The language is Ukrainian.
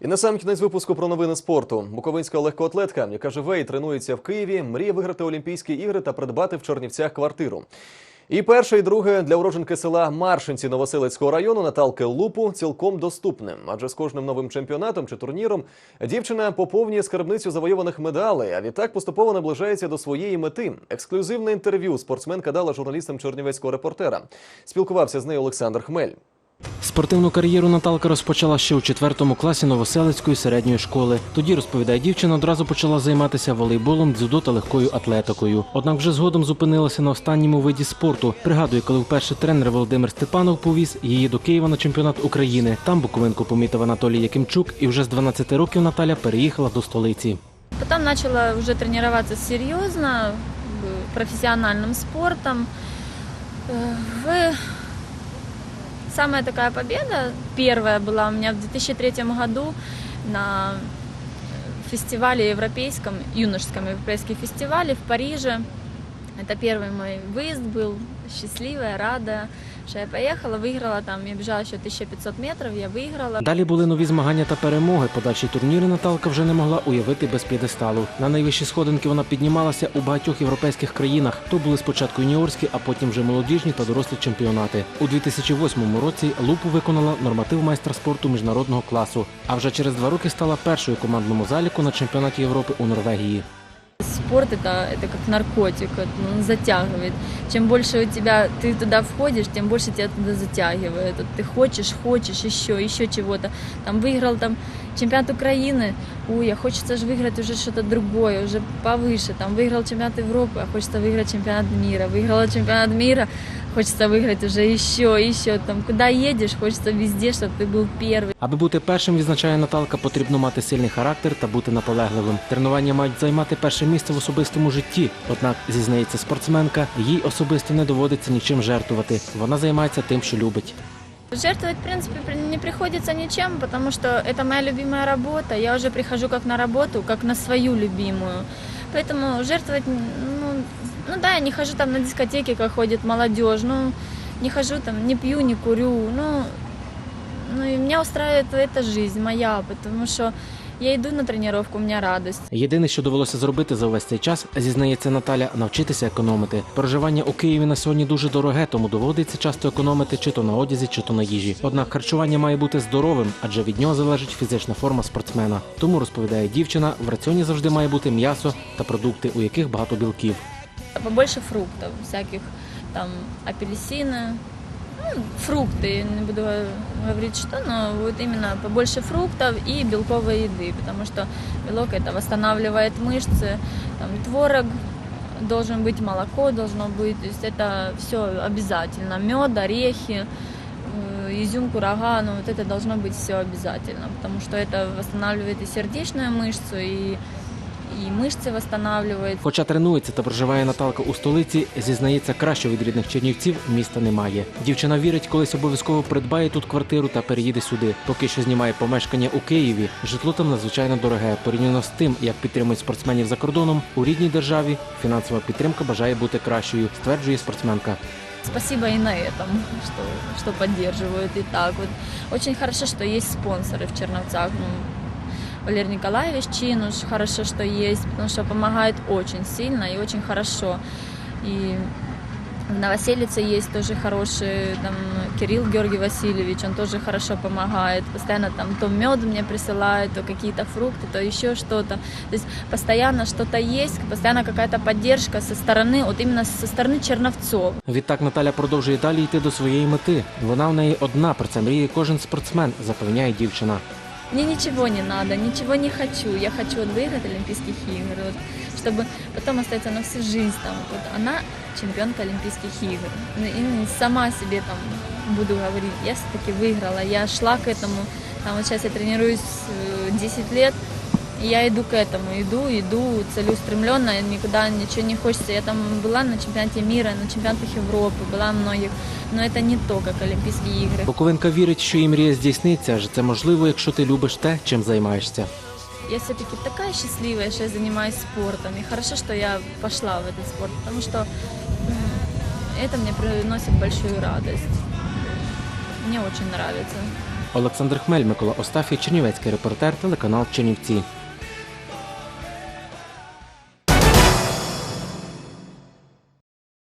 І на сам кінець випуску про новини спорту. Буковинська легкоатлетка, яка живе і тренується в Києві, мріє виграти Олімпійські ігри та придбати в Чернівцях квартиру. І перше, і друге для уродженки села Маршинці Новоселицького району Наталки Лупу цілком доступне. Адже з кожним новим чемпіонатом чи турніром дівчина поповнює скарбницю завойованих медалей, а відтак поступово наближається до своєї мети. Ексклюзивне інтерв'ю спортсменка дала журналістам Чернівецького репортера. Спілкувався з нею Олександр Хмель. Спортивну кар'єру Наталка розпочала ще у четвертому класі Новоселицької середньої школи. Тоді, розповідає дівчина, одразу почала займатися волейболом, дзюдо та легкою атлетикою. Однак вже згодом зупинилася на останньому виді спорту. Пригадує, коли вперше тренер Володимир Степанов повіз її до Києва на чемпіонат України. Там буковинку помітив Анатолій Якимчук, і вже з 12 років Наталя переїхала до столиці. Потом начала уже тренироваться серьезно, э, профессиональным спортом. Э, В... Самая такая победа, первая была у меня в 2003 году на фестивале европейском, юношеском европейском фестивале в Париже. Это первый мой выезд был, счастливая, рада, что я поехала, выиграла там, я бежала еще 1500 метров, я выиграла. Далі були нові змагання та перемоги. Подальші турніри Наталка вже не могла уявити без п'єдесталу. На найвищі сходинки вона піднімалася у багатьох європейських країнах. То були спочатку юніорські, а потім вже молодіжні та дорослі чемпіонати. У 2008 році Лупу виконала норматив майстра спорту міжнародного класу. А вже через два роки стала першою командному заліку на чемпіонаті Європи у Норвегії Спорт это, это как наркотик, это, ну, он затягивает. Чем больше у тебя ты туда входишь, тем больше тебя туда затягивает. Вот Ты хочешь, хочешь еще, еще чего-то. Там выиграл там чемпионат Украины, ой, а хочется же выиграть уже что-то другое, уже повыше. Там выиграл чемпионат Европы, а хочется выиграть чемпионат мира. Выиграла чемпионат мира, хочется выиграть уже еще, еще. Там куда едешь, хочется везде, чтобы ты был первый. Аби бути першим, відзначає Наталка, потрібно мати сильний характер та бути наполегливим. Тренування мають займати перше місце в особистому житті. Однак, зізнається спортсменка, їй особисто не доводиться нічим жертвувати. Вона займається тим, що любить. Жертвовать, в принципе, при- не приходится ничем, потому что это моя любимая работа. Я уже прихожу как на работу, как на свою любимую. Поэтому жертвовать, ну, да, я не хожу там на дискотеки, как ходит молодежь, ну, не хожу там, не пью, не курю, ну, ну и меня устраивает эта жизнь моя, потому что я иду на тренировку, у меня радость. Єдине, що довелося зробити за увесь цей час, зізнається Наталя, навчитися економити. Проживання у Києві на сьогодні дуже дороге, тому доводиться часто економити чи то на одязі, чи то на їжі. Однак харчування має бути здоровим, адже від нього залежить фізична форма спортсмена. Тому розповідає дівчина, в раціоні завжди має бути м'ясо та продукти, у яких багато білків. Побольше фруктов, всяких там апельсины, ну, фрукты, не буду говорить что, но вот именно побольше фруктов и белковой еды, потому что белок это восстанавливает мышцы, там, творог должен быть, молоко должно быть, то есть это все обязательно, мед, орехи, э, изюм, курага, ну вот это должно быть все обязательно, потому что это восстанавливает и сердечную мышцу, и, и мышцы восстанавливает, Хоча тренується та проживає Наталка у столиці, зізнається, краще від рідних чернівців міста немає. Дівчина вірить, колись обов'язково придбає тут квартиру та переїде сюди. Поки що знімає помешкання у Києві. Житло там надзвичайно дороге. Порівняно з тим, як підтримують спортсменів за кордоном, у рідній державі фінансова підтримка бажає бути кращою, стверджує спортсменка. Спасибо и на этом, что, что поддерживают и так вот. Очень хорошо, что есть спонсоры в Черновцах. Ну, Валерий Николаевич Чинуш, хорошо, что есть, потому что помогает очень сильно и очень хорошо. И в Новоселице есть тоже хороший, там, Кирилл Георгий Васильевич, он тоже хорошо помогает. Постоянно там то мед мне присылает, то какие-то фрукты, то еще что-то. То есть постоянно что-то есть, постоянно какая-то поддержка со стороны, вот именно со стороны Черновцов. Відтак Наталя продовжує далі йти до своєї мети. Вона в неї одна, про це мріє кожен спортсмен, запевняє дівчина. Мне ничего не надо, ничего не хочу. Я хочу вот выиграть Олимпийских игр, вот, чтобы потом остаться на всю жизнь там. Вот она чемпионка Олимпийских игр. Ну, И сама себе там буду говорить, я все-таки выиграла, я шла к этому. Там вот сейчас я тренируюсь э, 10 лет, и я иду к этому, иду, иду целеустремленно, никуда ничего не хочется. Я там была на чемпионате мира, на чемпионатах Европы, была многих, но это не то, как Олимпийские игры. Буковинка вірить, що її мрія здійсниться, адже це можливо, якщо ти любиш те, чим займаєшся. Я все-таки такая счастливая, что я занимаюсь спортом. И хорошо, что я пошла в этот спорт, потому что м, это мне приносит большую радость. Мне очень нравится. Олександр Хмель, Микола Остафій, Чернівецький репортер, телеканал Чернівці.